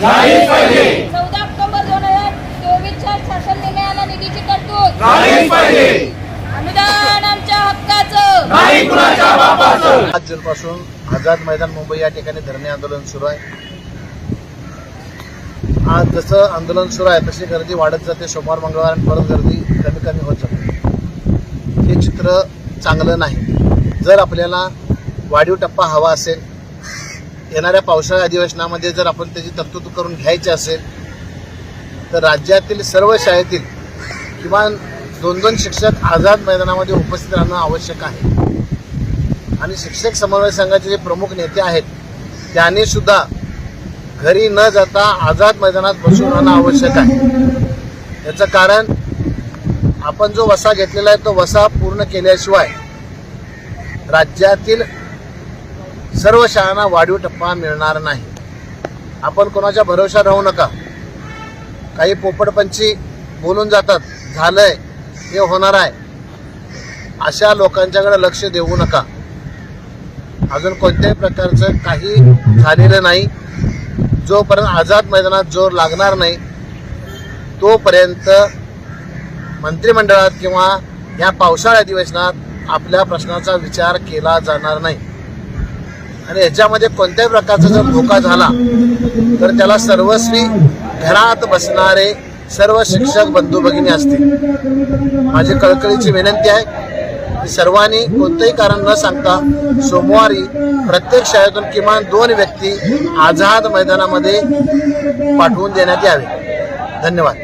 झालीच पाहिजे. चौदा ऑक्टोबर दोन हजार चोवीसच्या शासन निर्णयाला निधीची तरतूद. झालीच पाहिजे. अनुदान आमच्या हक्काचं. नाही कुणाच्या बापाचं. पाच जूनपासून आझाद मैदान मुंबई या ठिकाणी धरणे आंदोलन सुरू आहे. आज जसं आंदोलन सुरू आहे तशी गर्दी वाढत जाते. सोमवार मंगळवार आणि परत गर्दी कमी कमी होत जाते. हे चित्र चांगलं नाही. जर आपल्याला वाढीव टप्पा हवा असेल येणाऱ्या पावसाळ्या अधिवेशनामध्ये जर आपण त्याची तरतूद करून घ्यायची असेल तर राज्यातील सर्व शाळेतील किमान दोन दोन शिक्षक आझाद मैदानामध्ये उपस्थित राहणं आवश्यक आहे. आणि शिक्षक समन्वय संघाचे जे प्रमुख नेते आहेत त्यांनी सुद्धा घरी न जाता आझाद मैदानात बसून राहणं आवश्यक आहे. याचं कारण आपण जो वसा घेतलेला आहे तो वसा पूर्ण केल्याशिवाय राज्यातील सर्व शाळांना वाढीव टप्पा मिळणार नाही. आपण कोणाच्या भरोशा राहू नका. काही पोपटपंची बोलून जातात झालंय हे होणार आहे. अशा लोकांच्याकडे लक्ष देऊ नका. अजून कोणत्याही प्रकारचं काही झालेलं नाही. जोपर्यंत आझाद मैदानात जोर लागणार नाही तोपर्यंत मंत्रिमंडळात किंवा या पावसाळ्या अधिवेशनात आपल्या प्रश्नाचा विचार केला जाणार नाही. आणि याच्यामध्ये कोणत्याही प्रकारचा जर धोका झाला तर त्याला सर्वस्वी घरात बसणारे सर्व शिक्षक बंधू भगिनी असतील. माझी कळकळीची विनंती आहे की सर्वांनी कोणतंही कारण न सांगता सोमवारी प्रत्येक शाळेतून किमान दोन व्यक्ती आझाद मैदानामध्ये पाठवून देण्यात यावे. धन्यवाद.